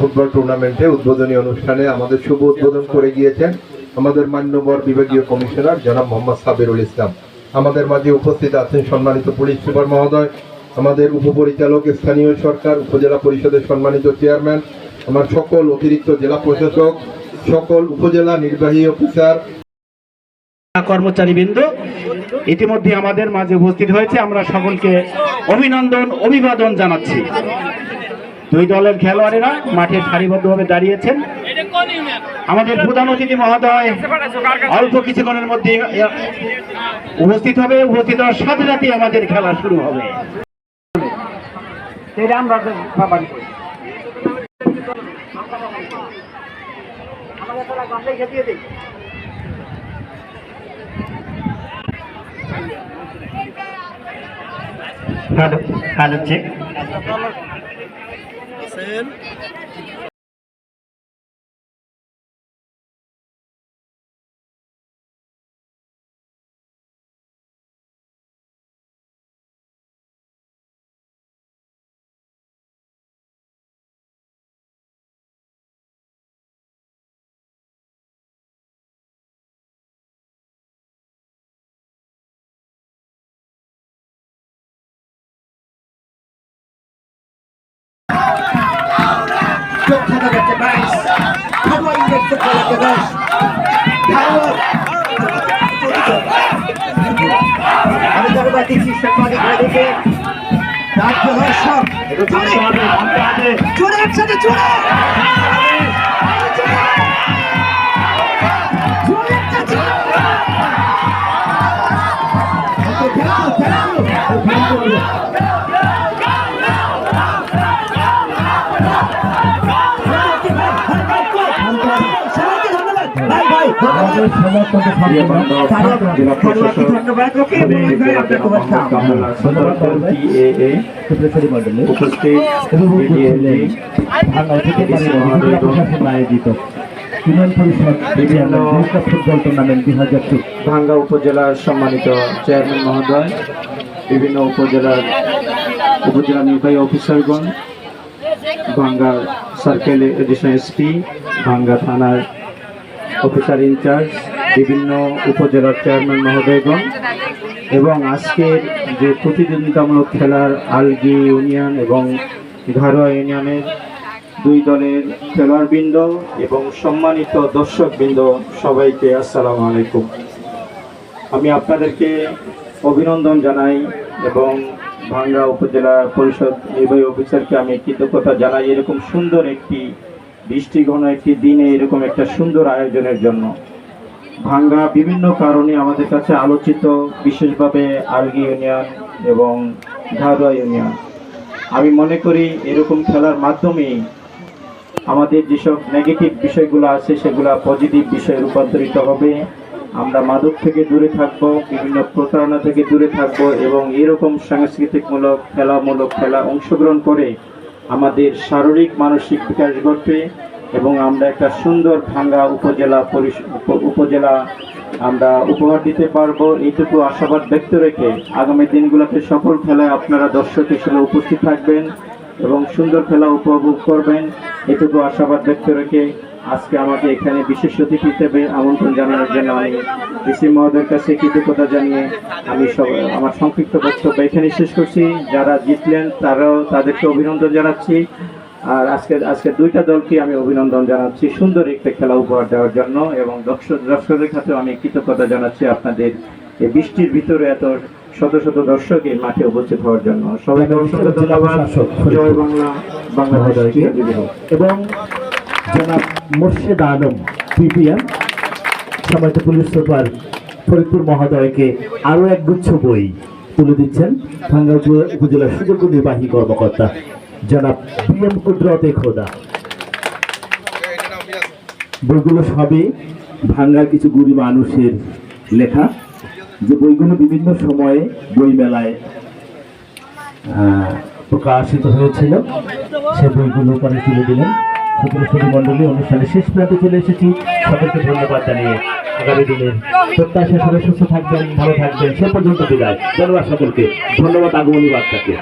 Football টুর্নামেন্টে উদ্বোধনী অনুষ্ঠানে আমাদের শুভ উদ্বোধন করে গিয়েছেন আমাদের মান্যবর বিভাগীয় কমিশনার জনাব মোহাম্মদ সাবিরুল ইসলাম। আমাদের মাঝে উপস্থিত আছেন সম্মানিত পুলিশ সুপার মহোদয়, আমাদের উপপরিচালক স্থানীয় সরকার, উপজেলা পরিষদের সম্মানিত চেয়ারম্যান, আমার সকল অতিরিক্ত জেলা প্রশাসক, সকল উপজেলা নির্বাহী অফিসার। কর্মচারীবৃন্দ, ইতিমধ্যে আমাদের মাঝে উপস্থিত হয়েছে। আমরা সকলকে অভিনন্দন, অভিবাদন জানাচ্ছি। দুই দলের খেলোয়াড়েরা মাঠে সারিবদ্ধভাবে দাঁড়িয়েছেন। আমাদের প্রধান অতিথি মহোদয় অল্প কিছুক্ষণের মধ্যে উপস্থিত হবে। উপস্থিত হওয়ার সাথে সাথে আমাদের খেলা শুরু হবে। Hello hello Man. যোদ্ধাটা দেখতে বাইশ খাওয়াই দেখতে খেলাতে দশ খাওয়া আমি দিচ্ছি সাংবাদিক ভাইদেরকে রাজ্য দর্শক জোরে জোরে একসাথে জোরে ভাঙ্গা উপজেলার সম্মানিত চেয়ারম্যান মহোদয় বিভিন্ন উপজেলার উপজেলা নির্বাহী অফিসারগণ ভাঙ্গা সার্কেল এডিশন এসপি ভাঙ্গা থানার অফিসার ইনচার্জ, বিভিন্ন উপজেলার চেয়ারম্যান মহোদয়গণ এবং আজকের যে প্রতিদ্বন্দ্বিতামূলক খেলার আলগি ইউনিয়ন এবং ঘরোয়া ইউনিয়নের দুই দলের খেলোয়াড়বৃন্দ এবং সম্মানিত দর্শকবৃন্দ, সবাইকে আসসালামু আলাইকুম। আমি আপনাদেরকে অভিনন্দন জানাই এবং ভাঙ্গা উপজেলা পরিষদ নির্বাহী অফিসারকে আমি কৃতজ্ঞতা জানাই। এরকম সুন্দর একটি বৃষ্টিঘন একটি দিনে এরকম একটা সুন্দর আয়োজনের জন্য। ভাঙ্গা বিভিন্ন কারণে আমাদের কাছে আলোচিত, বিশেষভাবে আলগি ইউনিয়ন এবং ঘাড়ুয়া ইউনিয়ন। আমি মনে করি এরকম খেলার মাধ্যমেই আমাদের যেসব নেগেটিভ বিষয়গুলো আছে, সেগুলো পজিটিভ বিষয়ে রূপান্তরিত হবে। আমরা মাদক থেকে দূরে থাকব, বিভিন্ন প্রতারণা থেকে দূরে থাকব এবং এরকম সাংস্কৃতিকমূলক, খেলামূলক খেলা অংশগ্রহণ করে আমাদের শারীরিক, মানসিক বিকাশ ঘটবে এবং আমরা একটা সুন্দর ভাঙ্গা উপজেলা উপজেলা আমরা উপহার দিতে পারব। এইটুকু আশাবাদ ব্যক্ত রেখে আগামী দিনগুলোতে সফল খেলায় আপনারা দর্শক হিসেবে উপস্থিত থাকবেন এবং সুন্দর খেলা উপভোগ করবেন। এটুকু আশাবাদ ব্যক্ত রেখে আজকে আমাকে এখানে বিশেষ অতিথি হিসেবে আমন্ত্রণ জানানোর জন্য আমি ডিসি মহোদয়ের কাছে কৃতজ্ঞতা জানিয়ে আমি সব আমার সংক্ষিপ্ত বক্তব্য এখানে শেষ করছি। যারা জিতলেন তারাও তাদেরকে অভিনন্দন জানাচ্ছি। আর আজকে আজকে দুইটা দলকে আমি অভিনন্দন জানাচ্ছি সুন্দর একটা খেলা উপহার দেওয়ার জন্য এবং দর্শক দর্শকদের কাছেও আমি কৃতজ্ঞতা জানাচ্ছি আপনাদের এই বৃষ্টির ভিতরে এত শত শত দর্শক এই মাঠে উপস্থিত হওয়ার জন্য। সবাইকে অসংখ্য ধন্যবাদ। জয় বাংলা চিরজীবী এবং জনাব মোর্শেদ আলম পিপিএম সমাজ পুলিশ সুপার ফরিদপুর মহোদয়কে আরও একগুচ্ছ বই তুলে দিচ্ছেন ভাঙ্গা উপ- উপজেলার সুযোগ্য নির্বাহী কর্মকর্তা জনাব পিএম কুদরতে খোদা। বইগুলো সবই ভাঙ্গার কিছু গুরী মানুষের লেখা। যে বইগুলো বিভিন্ন সময়ে বই মেলায় আহ, প্রকাশিত হয়েছিল সে বইগুলো পরে তুলে দিলেন। সুপ্রসুদী মণ্ডলী অনুষ্ঠানের শেষ প্রান্তে চলে এসেছি। সকলকে ধন্যবাদ জানিয়ে আগামী দিনের প্রত্যাশা সবাই সুস্থ থাকবেন, ভালো থাকবেন। সে পর্যন্ত বিদায়। ধন্যবাদ সকলকে। ধন্যবাদ আগমনী বার্তাকে।